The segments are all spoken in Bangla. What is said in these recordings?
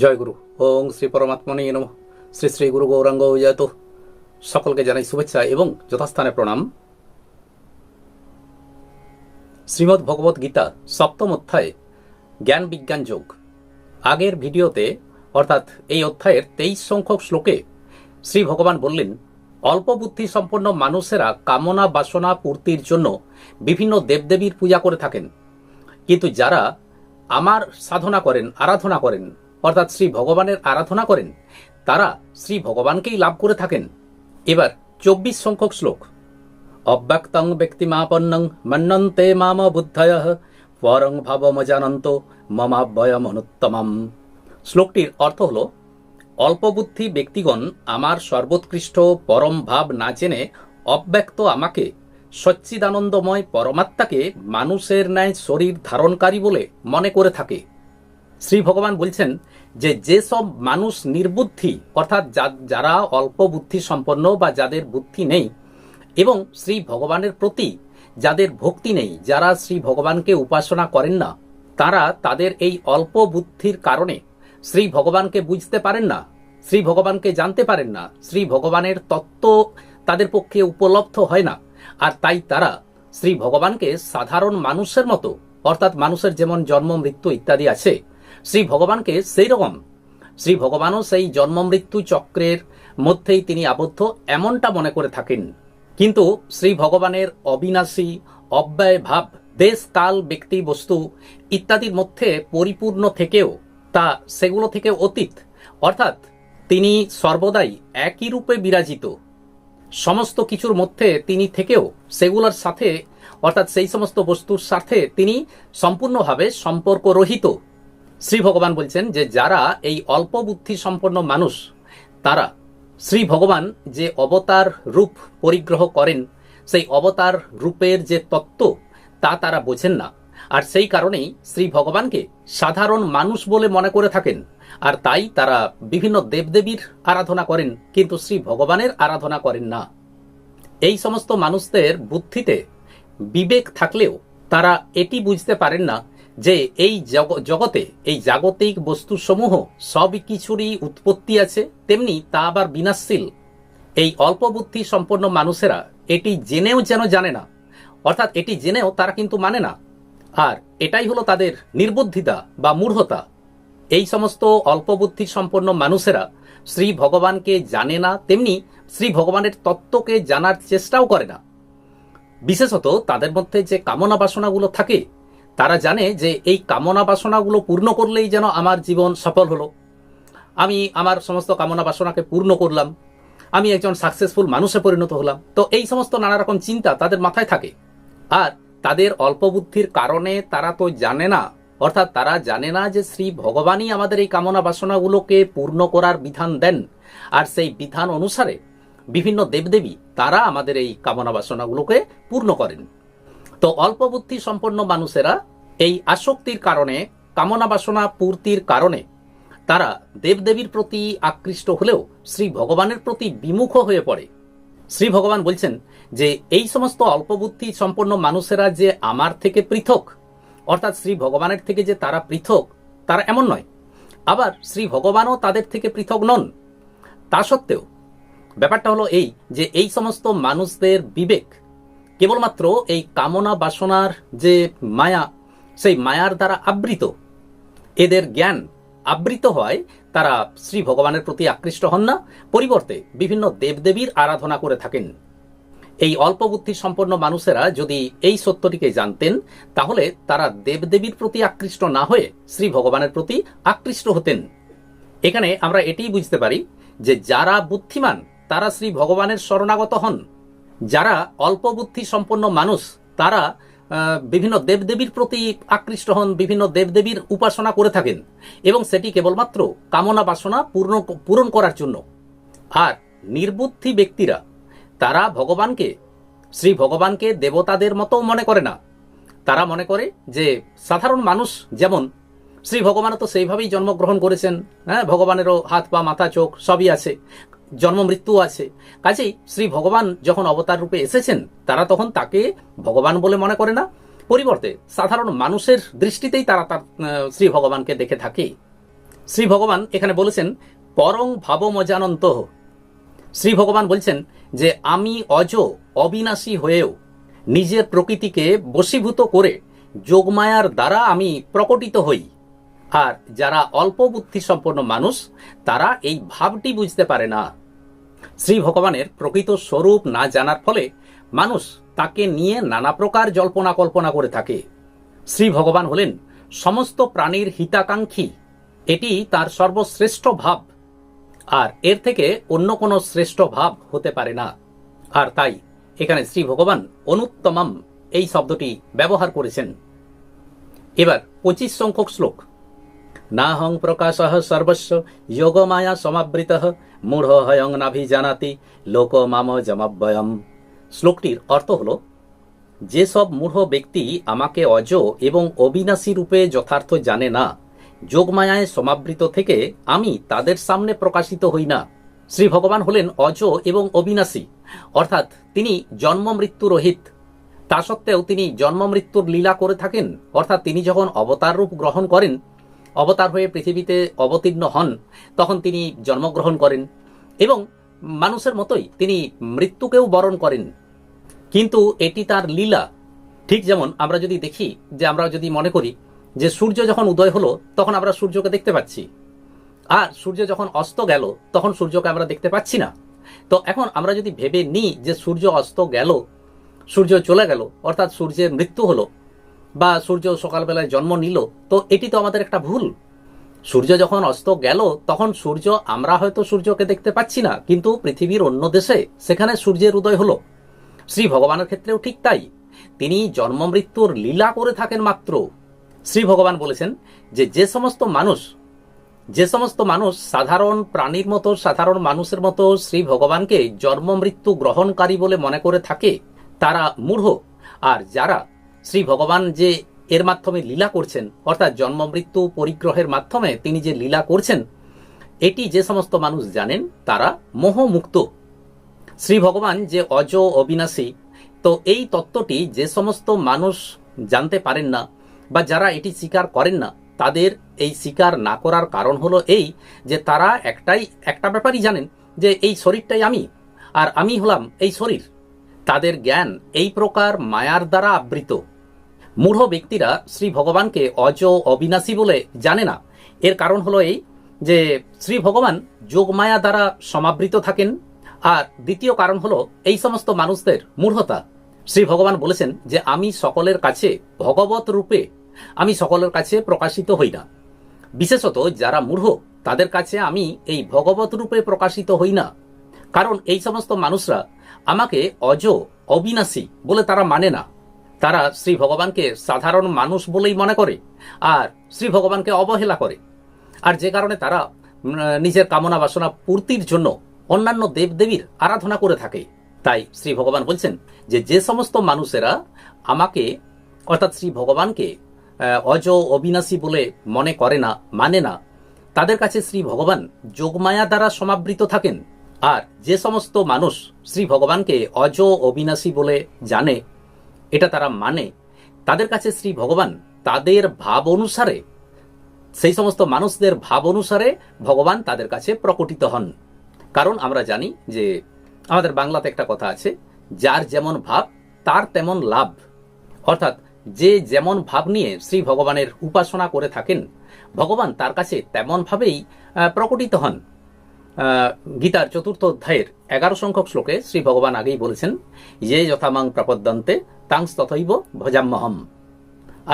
জয় গুরু। ওং শ্রী পরমাত্মনে নম। শ্রী শ্রী গুরু গৌরাঙ্গ জয়ত সকলকে জানাই শুভেচ্ছা এবং যথাস্থানে প্রণাম। শ্রীমদ্ ভগবত গীতা সপ্তম অধ্যায়, জ্ঞান বিজ্ঞান যোগ। আগের ভিডিওতে, অর্থাৎ এই অধ্যায়ের তেইশ সংখ্যক শ্লোকে শ্রী ভগবান বললেন, অল্প বুদ্ধি সম্পন্ন মানুষেরা কামনা বাসনা পূর্তির জন্য বিভিন্ন দেবদেবীর পূজা করে থাকেন। কিন্তু যারা আমার সাধনা করেন, আরাধনা করেন অর্থাৎ শ্রী ভগবানের আরাধনা করেন, তারা শ্রী ভগবানকেই লাভ করে থাকেন। এবার চব্বিশ সংখ্যক শ্লোক। অব্যক্তং ব্যক্তিমাপন্নং মন্নন্তে মাম বুদ্ধয়, পরং ভাবমজানন্ত মমাব্যয়মনুত্তমম শ্লোকটির অর্থ হল, অল্পবুদ্ধি ব্যক্তিগণ আমার সর্বোৎকৃষ্ট পরম ভাব না জেনে অব্যক্ত আমাকে সচ্চিদানন্দময় পরমাত্মাকে মানুষের ন্যায় শরীর ধারণকারী বলে মনে করে থাকে। শ্রী ভগবান বলছেন যে যেসব মানুষ নির্বুদ্ধি, অর্থাৎ যারা অল্প বুদ্ধি সম্পন্ন বা যাদের বুদ্ধি নেই, এবং শ্রী ভগবানের প্রতি যাদের ভক্তি নেই, যারা শ্রী ভগবানকে উপাসনা করেন না, তারা তাদের এই অল্প বুদ্ধির কারণে শ্রী ভগবানকে বুঝতে পারেন না, শ্রী ভগবানকে জানতে পারেন না, শ্রী ভগবানের তত্ত্ব তাদের পক্ষে উপলব্ধ হয় না, আর তাই তারা শ্রী ভগবানকে সাধারণ মানুষের মতো, অর্থাৎ মানুষের যেমন জন্ম, মৃত্যু ইত্যাদি আছে শ্রী ভগবানকে সেই রকম শ্রী ভগবানও সেই জন্ম মৃত্যু চক্রের মধ্যেই তিনি আবদ্ধ এমনটা মনে করে থাকেন। কিন্তু শ্রী ভগবানের অবিনাশী, অব্যয় ভাব, দেশ, কাল, ব্যক্তি, বস্তু ইত্যাদির মধ্যে পরিপূর্ণ থেকেও তা সেগুলো থেকে অতীত, অর্থাৎ তিনি সর্বদাই একই রূপে বিরাজিত। সমস্ত কিছুর মধ্যে তিনি থেকেও সেগুলোর সাথে, অর্থাৎ সেই সমস্ত বস্তুর সাথে তিনি সম্পূর্ণভাবে সম্পর্ক রহিত শ্রী ভগবান বলছেন যে যারা এই অল্প বুদ্ধি সম্পন্ন মানুষ, তারা শ্রী ভগবান যে অবতার রূপ পরিগ্রহ করেন, সেই অবতার রূপের যে তত্ত্ব, তা তারা বোঝেন না। আর সেই কারণেই শ্রী ভগবানকে সাধারণ মানুষ বলে মনে করে থাকেন। আর তাই তারা বিভিন্ন দেবদেবীর আরাধনা করেন, কিন্তু শ্রী ভগবানের আরাধনা করেন না। এই সমস্ত মানুষদের বুদ্ধিতে বিবেক থাকলেও তারা এটি বুঝতে পারেন না যে এই জগতে, এই জাগতিক বস্তুসমূহ সব কিছুরই উৎপত্তি আছে, তেমনি তা আবার বিনাশশীল। এই অল্প বুদ্ধি সম্পন্ন মানুষেরা এটি জেনেও যেন জানে না। অর্থাৎ এটি জেনেও তারা কিন্তু মানে না। আর এটাই হলো তাদের নির্বুদ্ধিতা বা মূঢ়তা এই সমস্ত অল্প বুদ্ধি সম্পন্ন মানুষেরা শ্রী ভগবানকে জানে না, তেমনি শ্রী ভগবানের তত্ত্বকে জানার চেষ্টাও করে না। বিশেষত তাদের মধ্যে যে কামনা বাসনাগুলো থাকে তারা জানে যে এই কামনা বাসনাগুলো পূর্ণ করলেই যেন আমার জীবন সফল হলো। আমি আমার সমস্ত কামনা বাসনাকে পূর্ণ করলাম। আমি একজন সাকসেসফুল মানুষে পরিণত হলাম। তো এই সমস্ত নানা রকম চিন্তা তাদের মাথায় থাকে। আর তাদের অল্প বুদ্ধির কারণে তারা তো জানে না, অর্থাৎ তারা জানে না যে শ্রী ভগবানই আমাদের এই কামনা বাসনাগুলোকে পূর্ণ করার বিধান দেন। আর সেই বিধান অনুসারে বিভিন্ন দেবদেবী তারা আমাদের এই কামনা বাসনাগুলোকে পূর্ণ করেন। তো অল্প বুদ্ধি সম্পন্ন মানুষেরা এই আসক্তির কারণে, কামনা বাসনা পূর্তির কারণে তারা দেবদেবীর প্রতি আকৃষ্ট হলেও শ্রী ভগবানের প্রতি বিমুখ হয়ে পড়ে। শ্রী ভগবান বলছেন যে, এই সমস্ত অল্প বুদ্ধি সম্পন্ন মানুষেরা যে আমার থেকে পৃথক, অর্থাৎ শ্রী ভগবানের থেকে যে তারা পৃথক, তারা এমন নয়। আবার শ্রী ভগবানও তাদের থেকে পৃথক নন। তা সত্ত্বেও ব্যাপারটা হলো এই যে, এই সমস্ত মানুষদের বিবেক কেবলমাত্র এই কামনা বাসনার যে মায়া, সেই মায়ার দ্বারা আবৃত, এদের জ্ঞান আবৃত হয়, তারা শ্রী ভগবানের প্রতি আকৃষ্ট হন না, পরিবর্তে বিভিন্ন দেবদেবীর আরাধনা করে থাকেন। এই অল্প বুদ্ধি সম্পন্ন মানুষেরা যদি এই সত্যটিকে জানতেন, তাহলে তারা দেবদেবীর প্রতি আকৃষ্ট না হয়ে শ্রী ভগবানের প্রতি আকৃষ্ট হতেন। এখানে আমরা এটিই বুঝতে পারি যে যারা বুদ্ধিমান, তারা শ্রী ভগবানের শরণাগত হন। যারা অল্প বুদ্ধি সম্পন্ন মানুষ, তারা বিভিন্ন দেবদেবীর প্রতি আকৃষ্ট হন, বিভিন্ন দেবদেবীর উপাসনা করে থাকেন। এবং সেটি কেবলমাত্র কামনা বাসনা পূর্ণ, পূরণ করার জন্য। আর নির্বুদ্ধি ব্যক্তিরা, তারা ভগবানকে, শ্রী ভগবানকে দেবতাদের মতো মনে করে না। তারা মনে করে যে, সাধারণ মানুষ যেমন, শ্রী ভগবানও তো সেইভাবেই জন্মগ্রহণ করেছেন হ্যাঁ ভগবানেরও হাত পা মাথা, চোখ সবই আছে। জন্ম মৃত্যু আছে। কাজেই শ্রী ভগবান যখন অবতার রূপে এসেছেন, তারা তখন তাকে ভগবান বলে মনে করে না। পরিবর্তে সাধারণ মানুষের দৃষ্টিতেই তারা তার শ্রী ভগবানকে দেখে থাকে। শ্রী ভগবান এখানে বলেছেন, পরং ভাবমজানন্ত। শ্রী ভগবান বলছেন যে, আমি অজ অবিনাশী হয়েও নিজের প্রকৃতিকে বশীভূত করে যোগমায়ার দ্বারা আমি প্রকটিত হই। আর যারা অল্প বুদ্ধি সম্পন্ন মানুষ, তারা এই ভাবটি বুঝতে পারে না। শ্রী ভগবানের প্রকৃত স্বরূপ না জানার ফলে মানুষ তাকে নিয়ে নানা প্রকার জল্পনা কল্পনা করে থাকে। শ্রী ভগবান হলেন সমস্ত প্রাণীর হিতাকাঙ্ক্ষী। এটি তার সর্বশ্রেষ্ঠ ভাব। আর এর থেকে অন্য কোনো শ্রেষ্ঠ ভাব হতে পারে না। আর তাই এখানে শ্রী ভগবান অনুত্তমম এই শব্দটি ব্যবহার করেছেন। এবার পঁচিশ সংখ্যক শ্লোক। নাহং প্রকাশ সর্বস্ব, যোগমায়া সমাবৃত। মূঢ় হয়ং নাভিজানাতি লোক মাম জমাব্যয়ম শ্লোকটির অর্থ হল যেসব মূঢ় ব্যক্তি আমাকে অজ এবং অবিনাশী রূপে যথার্থ জানে না, যোগমায়ায় সমাবৃত থেকে আমি তাদের সামনে প্রকাশিত হই না। শ্রী ভগবান হলেন অজ এবং অবিনাশী, অর্থাৎ তিনি জন্ম মৃত্যু রহিত। তা সত্ত্বেও তিনি জন্ম মৃত্যুর লীলা করে থাকেন, অর্থাৎ তিনি যখন অবতার রূপ গ্রহণ করেন অবতার হয়ে পৃথিবীতে অবতীর্ণ হন, তখন তিনি জন্মগ্রহণ করেন এবং মানুষের মতোই তিনি মৃত্যুকেও বরণ করেন। কিন্তু এটি তার লীলা। ঠিক যেমন আমরা যদি দেখি যে আমরা যদি মনে করি যে সূর্য যখন উদয় হলো, তখন আমরা সূর্যকে দেখতে পাচ্ছি। আর সূর্য যখন অস্ত গেল, তখন সূর্যকে আমরা দেখতে পাচ্ছি না। তো এখন আমরা যদি ভেবে নিই যে সূর্য অস্ত গেল, সূর্য চলে গেল, অর্থাৎ সূর্যের মৃত্যু হলো বা সূর্য সকালবেলায় জন্ম নিল, তো এটি তো আমাদের একটা ভুল। সূর্য যখন অস্ত গেল, তখন সূর্য, আমরা হয়তো সূর্যকে দেখতে পাচ্ছি না, কিন্তু পৃথিবীর অন্য দেশে সেখানে সূর্যের উদয় হলো। শ্রী ভগবানের ক্ষেত্রেও ঠিক তাই। তিনি জন্ম মৃত্যুর লীলা করে থাকেন মাত্র। শ্রী ভগবান বলেছেন যে যে সমস্ত মানুষ, যে সমস্ত মানুষ সাধারণ প্রাণীর মতো, সাধারণ মানুষের মতো শ্রী ভগবানকে জন্ম মৃত্যু গ্রহণকারী বলে মনে করে থাকে, তারা মূঢ়। আর যারা শ্রী ভগবান যে এর মাধ্যমে লীলা করছেন, অর্থাৎ জন্ম, মৃত্যু, পরিগ্রহের মাধ্যমে তিনি যে লীলা করছেন, এটি যে সমস্ত মানুষ জানেন তারা মোহমুক্ত। শ্রী ভগবান যে অজ অবিনাশী, তো এই তত্ত্বটি যে সমস্ত মানুষ জানতে পারেন না বা যারা এটি স্বীকার করেন না, তাদের এই স্বীকার না করার কারণ হলো এই যে তারা একটাই, একটা ব্যাপারই জানেন যে এই শরীরটাই আমি, আর আমি হলাম এই শরীর। তাদের জ্ঞান এই প্রকার মায়ার দ্বারা আবৃত। মূঢ় ব্যক্তিরা শ্রী ভগবানকে অজ অবিনাশী বলে জানে না। এর কারণ হলো এই যে শ্রী ভগবান যোগমায়া দ্বারা সমাবৃত থাকেন আর দ্বিতীয় কারণ হলো এই সমস্ত মানুষদের মূঢ়তা। শ্রী ভগবান বলেছেন যে আমি সকলের কাছে ভগবত রূপে, আমি সকলের কাছে প্রকাশিত হই না। বিশেষত যারা মূঢ়, তাদের কাছে আমি এই ভগবত রূপে প্রকাশিত হই না। কারণ এই সমস্ত মানুষরা আমাকে অজ অবিনাশী বলে তারা মানে না। তারা শ্রী ভগবানকে সাধারণ মানুষ বলেই মনে করে আর শ্রী ভগবানকে অবহেলা করে। আর যে কারণে তারা নিজের কামনা বাসনা পূর্তির জন্য অন্যান্য দেবদেবীর আরাধনা করে থাকে। তাই শ্রী ভগবান বলছেন যে যে সমস্ত মানুষেরা আমাকে, অর্থাৎ শ্রী ভগবানকে অজ অবিনাশী বলে মনে করে না মানে না, তাদের কাছে শ্রী ভগবান যোগমায়া দ্বারা সমাবৃত থাকেন। আর যে সমস্ত মানুষ শ্রী ভগবানকে অজ অবিনাশী বলে জানে এটা তারা মানে। তাদের কাছে শ্রী ভগবান তাদের ভাব অনুসারে, সেই সমস্ত মানুষদের ভাব অনুসারে ভগবান তাদের কাছে প্রকটিত হন। কারণ আমরা জানি যে, আমাদের বাংলাতে একটা কথা আছে, যার যেমন ভাব, তার তেমন লাভ। অর্থাৎ যে যেমন ভাব নিয়ে শ্রী ভগবানের উপাসনা করে থাকেন, ভগবান তার কাছে তেমনভাবেই প্রকটিত হন। গীতার চতুর্থ অধ্যায়ের এগারো সংখ্যক শ্লোকে শ্রী ভগবান আগেই বলেছেন, যে যথামাং প্রপদ্যন্তে তাংস তথৈব ভজাম্যহম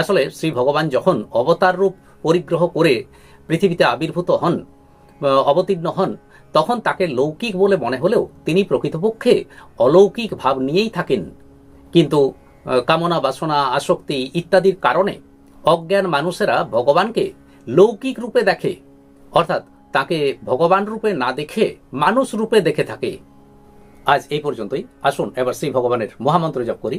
আসলে শ্রী ভগবান যখন অবতার রূপ পরিগ্রহ করে পৃথিবীতে আবির্ভূত হন অবতীর্ণ হন, তখন তাকে লৌকিক বলে মনে হলেও তিনি প্রকৃতপক্ষে অলৌকিক ভাব নিয়েই থাকেন। কিন্তু কামনা, বাসনা, আসক্তি ইত্যাদির কারণে অজ্ঞান মানুষেরা ভগবানকে লৌকিক রূপে দেখে, অর্থাৎ তাকে ভগবান রূপে না দেখে মানুষ রূপে দেখে থাকে। আজ এই পর্যন্তই। আসুন, এবার শ্রী ভগবানের মহামন্ত্র জপ করি।